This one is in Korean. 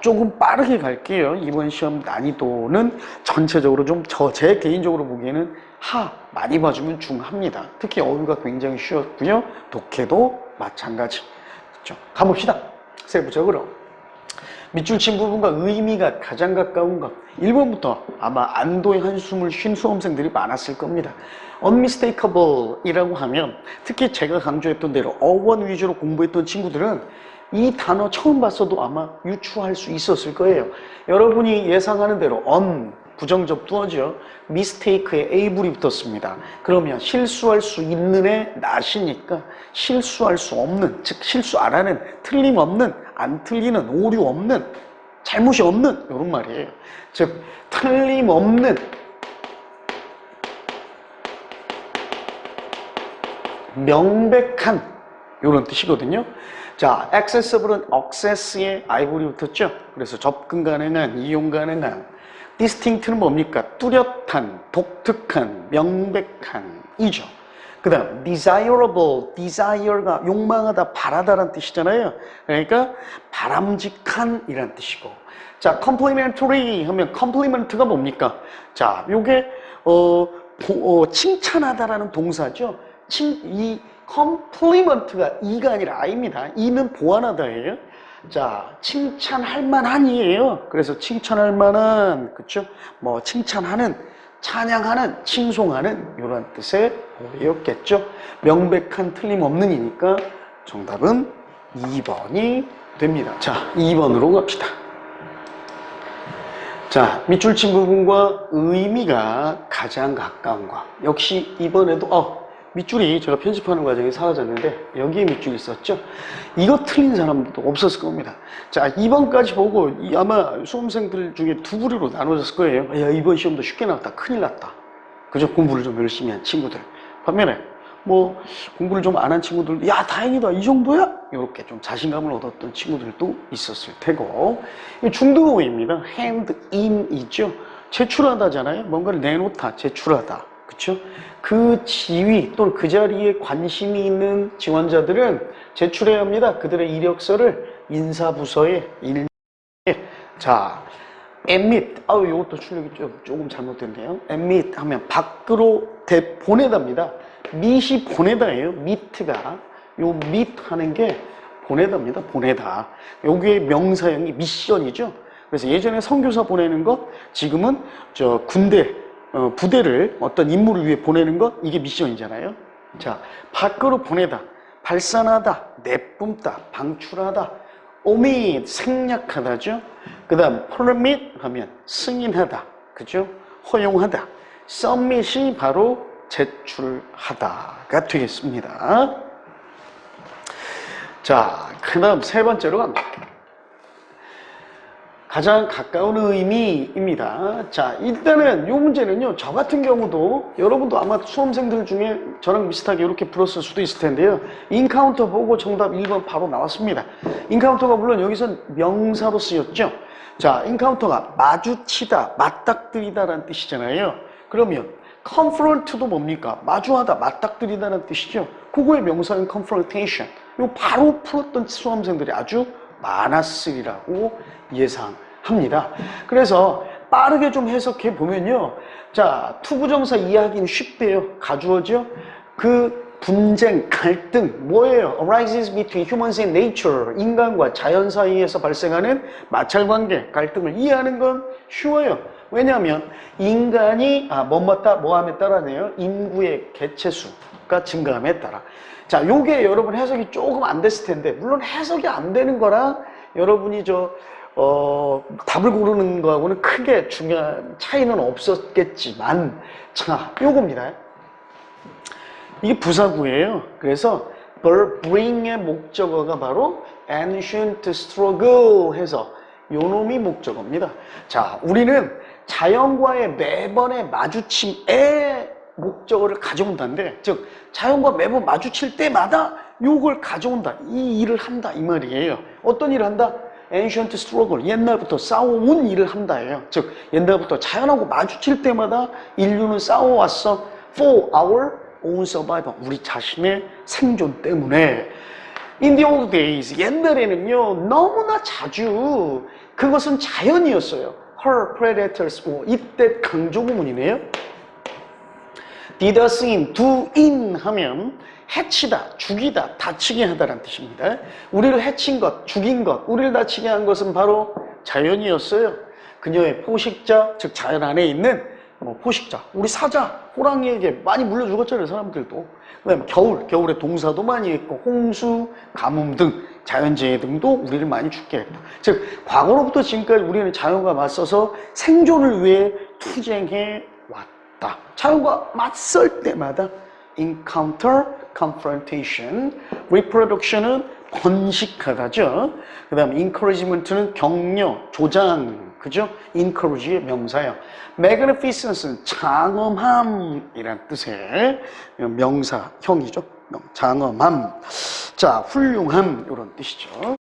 조금 빠르게 갈게요. 이번 시험 난이도는 전체적으로 좀 저 제 개인적으로 보기에는 하 많이 봐주면 중합니다. 특히 어휘가 굉장히 쉬웠고요. 독해도 마찬가지. 그렇죠? 가봅시다. 세부적으로. 밑줄 친 부분과 의미가 가장 가까운 것 1번부터 아마 안도의 한숨을 쉰 수험생들이 많았을 겁니다 unmistakable 이라고 하면 특히 제가 강조했던 대로 어원 위주로 공부했던 친구들은 이 단어 처음 봤어도 아마 유추할 수 있었을 거예요. 여러분이 예상하는 대로 on 부정적 두어죠 mistake에 able이 붙었습니다. 그러면 실수할 수 있는의 낫이니까 실수할 수 없는 즉 실수 안 하는 틀림없는 안 틀리는 오류 없는 잘못이 없는 이런 말이에요. 즉 틀림없는 명백한 이런 뜻이거든요. 자, accessible은 access에 ivory 붙었죠. 그래서 접근 가능한, 이용 가능한. distinct는 뭡니까? 뚜렷한, 독특한, 명백한 이죠. 그 다음 desirable, desire가 욕망하다, 바라다라는 뜻이잖아요. 그러니까 바람직한 이란 뜻이고 자, complimentary 하면 compliment가 뭡니까? 자, 요게 어, 보, 어, 칭찬하다라는 동사죠. 칭, 이 compliment가 이가 아니라 I입니다. 이는 보완하다예요. 자, 칭찬할 만한이에요. 그래서 칭찬할 만한, 그쵸? 뭐, 칭찬하는, 찬양하는, 칭송하는, 이런 뜻의 오해였겠죠. 명백한 틀림없는 이니까 정답은 2번이 됩니다. 자, 2번으로 갑시다. 자, 밑줄 친 부분과 의미가 가장 가까운 거. 역시 이번에도, 어, 밑줄이 제가 편집하는 과정에 사라졌는데, 여기에 밑줄이 있었죠? 이거 틀린 사람도 없었을 겁니다. 자, 2번까지 보고, 이 아마 수험생들 중에 두 부류로 나눠졌을 거예요. 야, 이번 시험도 쉽게 나왔다. 큰일 났다. 그저 공부를 좀 열심히 한 친구들. 반면에, 뭐, 공부를 좀 안 한 친구들, 야, 다행이다. 이 정도야? 이렇게 좀 자신감을 얻었던 친구들도 있었을 테고. 이 중도어입니다. hand in이죠. 제출하다잖아요. 뭔가를 내놓다, 제출하다. 그쵸? 그 지위 또는 그 자리에 관심이 있는 지원자들은 제출해야 합니다. 그들의 이력서를 인사부서에 일 자, admit. 아우, 이것도 출력이 좀, 조금 잘못됐네요. admit 하면 밖으로 대, 보내답니다. 밑이 보내다예요. 밑가. 요 밑 하는 게 보내답니다. 보내다. 여기에 명사형이 미션이죠. 그래서 예전에 선교사 보내는 것, 지금은 저 군대, 어, 부대를 어떤 임무를 위해 보내는 것, 이게 미션이잖아요. 자, 밖으로 보내다, 발산하다, 내뿜다, 방출하다, omit, 생략하다죠. 그 다음, permit 하면 승인하다, 그죠? 허용하다. submit이 바로 제출하다가 되겠습니다. 자, 그 다음 세 번째로 갑니다. 가장 가까운 의미입니다. 자, 일단은 이 문제는요, 저 같은 경우도 여러분도 아마 수험생들 중에 저랑 비슷하게 이렇게 풀었을 수도 있을 텐데요. 인카운터 보고 정답 1번 바로 나왔습니다. 인카운터가 물론 여기선 명사로 쓰였죠. 자, 인카운터가 마주치다, 맞닥뜨리다 라는 뜻이잖아요. 그러면 confront도 뭡니까? 마주하다, 맞닥뜨리다는 뜻이죠. 그거의 명사인 confrontation. 이거 바로 풀었던 수험생들이 아주 많았으리라고 예상합니다. 그래서 빠르게 좀 해석해 보면요. 자, 투부정사 이해하기는 쉽대요. 가주어죠. 그 분쟁, 갈등, 뭐예요? arises between humans and nature. 인간과 자연 사이에서 발생하는 마찰관계, 갈등을 이해하는 건 쉬워요. 왜냐하면 인간이 아, 뭐뭐다 뭐함에 따라네요. 인구의 개체수 가 증가함에 따라. 자, 요게 여러분 해석이 조금 안 됐을 텐데 물론 해석이 안 되는 거랑 여러분이 저 어, 답을 고르는 거하고는 크게 중요한 차이는 없었겠지만 자, 요겁니다. 이게 부사구예요. 그래서 bring의 목적어가 바로 ancient struggle 해서 요놈이 목적어입니다. 자, 우리는 자연과의 매번의 마주침에 목적어를 가져온다는데, 즉, 자연과 매번 마주칠 때마다 요걸 가져온다. 이 일을 한다. 이 말이에요. 어떤 일을 한다? ancient struggle. 옛날부터 싸워온 일을 한다예요. 즉, 옛날부터 자연하고 마주칠 때마다 인류는 싸워왔어. for our own survival. 우리 자신의 생존 때문에. In the old days, 옛날에는요, 너무나 자주 그것은 자연이었어요. Her predators, 오, 이때 강조 구문이네요. Do in 하면 해치다, 죽이다, 다치게 하다라는 뜻입니다. 우리를 해친 것, 죽인 것, 우리를 다치게 한 것은 바로 자연이었어요. 그녀의 포식자, 즉 자연 안에 있는 뭐 포식자, 우리 사자, 호랑이에게 많이 물려 죽었잖아요, 사람들도. 그다음에 겨울, 겨울에 동사도 많이 했고, 홍수, 가뭄 등 자연재해 등도 우리를 많이 죽게 했다. 즉, 과거로부터 지금까지 우리는 자연과 맞서서 생존을 위해 투쟁해 왔다. 자연과 맞설 때마다 encounter, confrontation, reproduction은 번식하다죠. 그 다음 encouragement는 격려, 조장, 그죠? encourage의 명사예요. magnificence는 장엄함이란 뜻의 명사형이죠. 명- 장엄함. 자, 훌륭함 이런 뜻이죠.